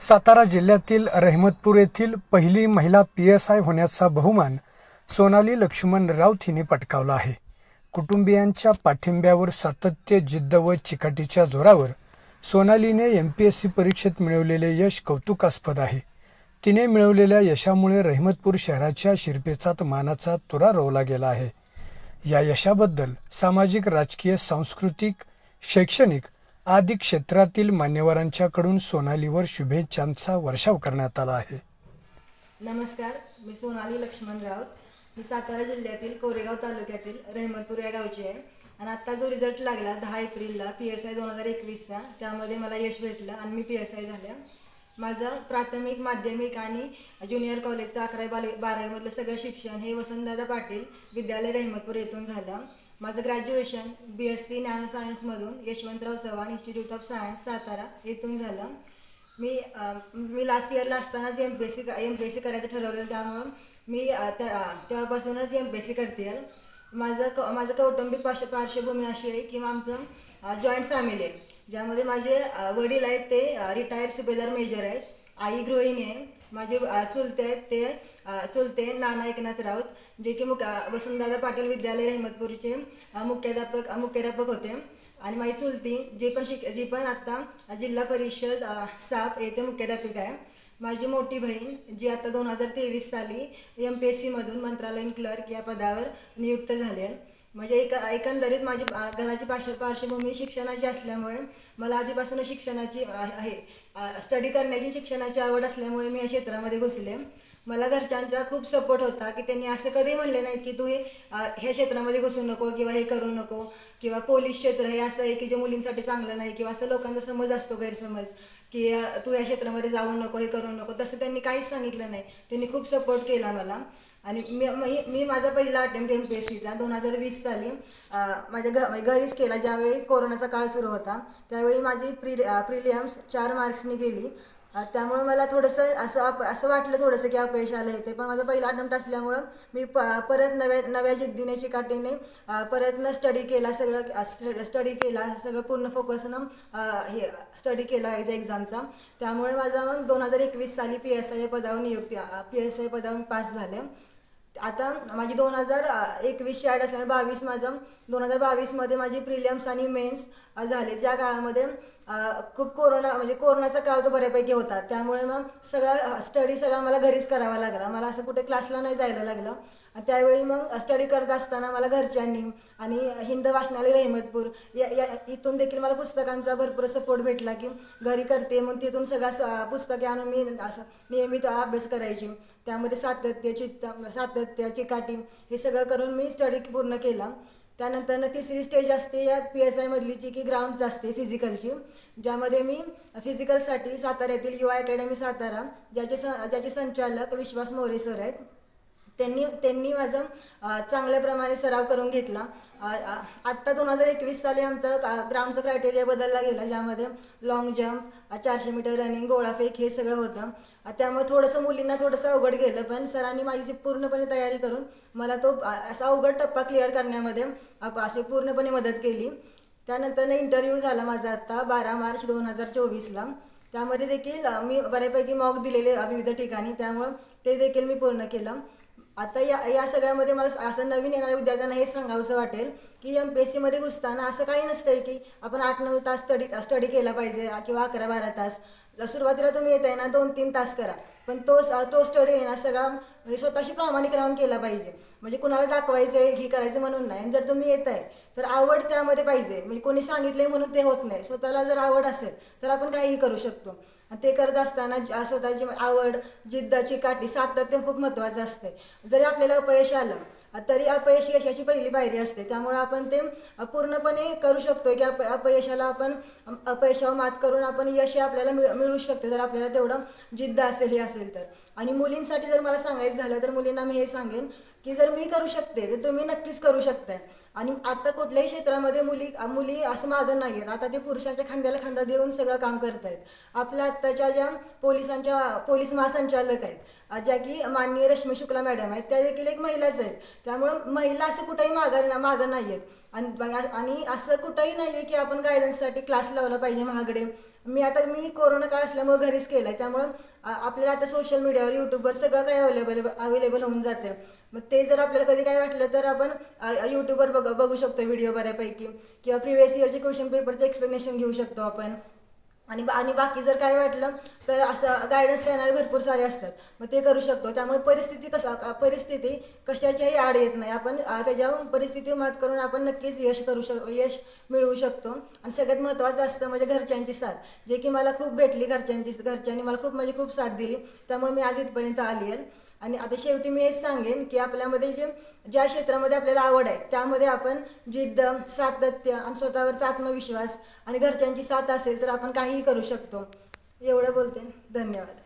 सातारा जिल्ह्यातील रहमतपूर येथील पहिली महिला पी एस आय होण्याचा बहुमान सोनाली लक्ष्मण राऊत हिने पटकावला आहे. कुटुंबियांच्या पाठिंब्यावर सातत्य जिद्द व चिकाटीच्या जोरावर सोनालीने एम पी एस सी परीक्षेत मिळवलेले यश कौतुकास्पद आहे. तिने मिळवलेल्या यशामुळे रहमतपूर शहराच्या शिरपेचात मानाचा तुरा रोवला गेला आहे. या यशाबद्दल सामाजिक राजकीय सांस्कृतिक शैक्षणिक आदी क्षेत्रातील मान्यवरांच्याकडून सोनालीवर शुभेच्छांचा वर्षाव करण्यात आला आहे. नमस्कार मी सोनाली लक्ष्मण राऊत. मी सातारा जिल्ह्यातील कोरेगाव तालुक्यातील रहमतपूर या गावची आहे. आणि आत्ता जो रिझल्ट लागला दहा एप्रिलला पी एस आय दोन हजार एकवीसचा त्यामध्ये मला यश भेटलं आणि मी पी एस आय झाल्या. माझं प्राथमिक माध्यमिक आणि ज्युनियर कॉलेजचं अकरावी बाले बारावीमधलं सगळं शिक्षण हे वसंतदादा पाटील विद्यालय रहमतपूर येथून झालं. माझं graduation B S C nano सायन्समधून Yashwantrao Chavan institute of science Satara येथून झालं. मी मी लास्ट इयरला असतानाच M P S C M P S C करायचं ठरवलेलं त्यामुळं मी त्या तेव्हापासूनच एम पी एस सी करते आहे माझं क माझं कौटुंबिक पार्श्व पार्श्वभूमी अशी आहे की आमचं जॉईंट फॅमिली आहे. ज्यामध्ये माझे वडील आहेत ते रिटायर्ड सुभेदार मेजर आहेत. आई गृहिणी आहे. माझे चुलते आहेत ते चुलते नाना एकनाथ राऊत. जे की मुका वसंतदादा पाटील विद्यालय रहमतपूरचे मुख्याध्यापक मुख्याध्यापक होते. आणि माझी चुलती जी पण शिक जी पण आत्ता जिल्हा परिषद साप येथे मुख्याध्यापिका आहे. माझी मोठी बहीण जी आता दोन हजार तेवीस साली एम पी एस सीमधून मंत्रालयीन क्लर्क या पदावर नियुक्त झाली आहे. म्हणजे एक एकंदरीत माझी घराची पार्श्व पार्श्वभूमी शिक्षणाची असल्यामुळे मला आधीपासून शिक्षणाची आहे. स्टडी करण्याची शिक्षणाची आवड असल्यामुळे मी या क्षेत्रामध्ये घुसले. मला घरच्यांचा खूप सपोर्ट होता की त्यांनी असं कधी म्हणले नाहीत की तू हे ह्या क्षेत्रामध्ये घुसू नको किंवा हे करू नको किंवा पोलीस क्षेत्र हे असं आहे की जे मुलींसाठी चांगलं नाही किंवा असं लोकांचा समज असतो गैरसमज की तू या क्षेत्रामध्ये जाऊ नको हे करू नको. तसं त्यांनी काहीच सांगितलं नाही. त्यांनी खूप सपोर्ट केला मला. आणि मी मी- माझा पहिला अटेम्प्ट एम पी एस सीचा दोन हजार वीस साली माझ्या घ म्हणजे घरीच केला. ज्यावेळी कोरोनाचा काळ सुरू होता त्यावेळी माझी प्रि प्रिलियम्स चार मार्क्सनी गेली. त्यामुळे मला थोडंसं असं अप असं वाटलं थोडंसं की अपयश आलं आहे ते. पण माझा पहिला अटेम्प्ट असल्यामुळं मी प परत नव्या नव्या जिद्दीने शिकाटीने परतनं परत न स्टडी केला सगळं स्टडी केला सगळं पूर्ण फोकसनं हे स्टडी केला याचा एक्झामचा त्यामुळे माझा मग दोन हजार एकवीस साली पी एस आय पदावर नियुक्ती पी एस आय पदावर पास झाले. आता माझी दोन हजार एकवीसची ॲड असल्याने बावीस माझं दोन हजार बावीसमध्ये माझी प्रिलियम्स आणि मेन्स झाले. ज्या काळामध्ये खूप कोरोना म्हणजे कोरोनाचा काळ तो बऱ्यापैकी होता. त्यामुळे मग सगळा स्टडी सगळा मला घरीच करावा लागला. मला असं कुठे क्लासला नाही जायला लागलं. त्यावेळी मग स्टडी करत असताना मला घरच्यांनी आणि हिंद वाचनालय रहमतपूर या या इथून देखील मला पुस्तकांचा भरपूर सपोर्ट भेटला की घरी करते. मग तिथून सगळ्या स- पुस्तके आणून मी असं नियमित अभ्यास करायची. त्यामध्ये सातत्य चित्त सातत्य चिकाटी हे सगळं करून मी स्टडी पूर्ण केला. त्यानंतर तिसरी स्टेज असते या पी एस आयमधलीची की ग्राउंडची असते फिजिकलची ज्यामध्ये मी फिजिकलसाठी साताऱ्यातील युवा अकॅडमी सातारा ज्याचे स ज्याचे संचालक विश्वास मोरे सर आहेत. त्यांनी त्यांनी माझं चांगल्या प्रमाणे सराव करून घेतला. आत्ता दोन हजार एकवीस साली आमचं का- ग्राउंडचा क्रायटेरिया बदलला गेला ज्यामध्ये लॉंग जम्प चारशे मीटर रनिंग गोळाफेक हे सगळं होतं. त्यामुळे थोडंसं मुलींना थोडंसं अवघड गेलं पण सरांनी माझी पूर्णपणे तयारी करून मला तो असा अवघड टप्पा क्लिअर करण्यामध्ये असे अशी पूर्णपणे मदत केली. त्यानंतर इंटरव्ह्यू झाला माझा आत्ता बारा मार्च दोन हजार चोवीसला. त्यामध्ये देखील मी बऱ्यापैकी मॉक दिलेले विविध ठिकाणी त्यामुळं ते देखील मी पूर्ण केलं. आता या या सगळ्यामध्ये मला असं नवीन येणाऱ्या विद्यार्थ्यांना हेच सांगावंसं वाटेल की एम पी एस सीमध्ये घुसताना असं काही नसतंय की आपण आठ नऊ तास स्टडी स्टडी केला पाहिजे किंवा अकरा बारा तास. सुरुवातीला तुम्ही येत आहे ना दोन तीन तास करा. पण तो तो स्टडी आहे ना सगळा म्हणजे स्वतःशी प्रामाणिक राहून केला पाहिजे. म्हणजे कुणाला दाखवायचं आहे हे करायचं म्हणून नाही. आणि जर तुम्ही येत आहे तर आवड त्यामध्ये पाहिजे. म्हणजे कोणी सांगितले म्हणून ते होत नाही. स्वतःला जर आवड असेल तर आपण काहीही करू शकतो. आणि ते करत असताना स्वतःची आवड जिद्दाची काठी सातत्य खूप महत्त्वाचं असते जरी आपल्याला अपयश आलं तरी अपयश यशाची पहिली पायरी असते. त्यामुळे आपण ते पूर्णपणे करू शकतो की अप अपयशाला आपण अपयशावर मात करून आपण यश आपल्याला मिळ मिळू शकते जर आपल्याला तेवढं जिद्द असेल हे असेल तर. आणि मुलींसाठी जर मला सांगायचं झालं तर मुलींना मी हे सांगेन की जर मी करू शकते तर तुम्ही नक्कीच करू शकताय. आणि आता कुठल्याही क्षेत्रामध्ये मुली मुली असं मागं नाही आहेत. आता ते पुरुषांच्या खांद्याला खांदा देऊन सगळं काम करत आहेत आपल्या आत्ताच्या ज्या पोलिसांच्या पोलीस महासंचालक आहेत ज्या की माननीय रश्मी शुक्ला मॅडम आहेत त्या देखील एक महिलाच आहेत. त्यामुळं महिला असं कुठंही मागं मागं नाही आहेत आणि आणि असं कुठंही नाही आहे की आपण गायडन्ससाठी क्लास लावला पाहिजे महागडे. मी आता मी कोरोना काळ असल्यामुळे घरीच केलं आहे त्यामुळं आपल्याला आता सोशल मीडियावर यूट्यूबवर सगळं काही अवेलेबल अवेलेबल होऊन जातं मग ते जर आपल्याला कधी काय वाटलं तर आपण यूट्यूबवर बघ बघू शकतो व्हिडिओ बऱ्यापैकी. किंवा प्रिवियस इयरचे क्वेश्चन पेपरचं एक्सप्लेनेशन घेऊ शकतो आपण. आणि बा- आणि बाकी जर काय वाटलं तर असं गायडन्स देणारे भरपूर सारे असतात. मग ते करू शकतो. त्यामुळे परिस्थिती कसा परिस्थिती कशाच्याही आड येत नाही. आपण त्याच्या त्याच्यावर परिस्थिती मात करून आपण नक्कीच यश करू शक यश मिळवू शकतो. आणि सगळ्यात महत्त्वाचं असतं म्हणजे घरच्यांची साथ. जे की मला खूप भेटली घरच्यांची घरच्यांनी मला खूप म्हणजे खूप साथ दिली. त्यामुळे मी आज इथपर्यंत आली आहे. आणि आता शेवटी मी हेच सांगेन की आपल्यामध्ये जे ज्या क्षेत्रामध्ये आपल्याला आवड आहे त्यामध्ये आपण जिद्द सातत्य आणि स्वतःवरचा आत्मविश्वास आणि घरच्यांची साथ असेल तर आपण काहीही करू शकतो. एवढं बोलते धन्यवाद.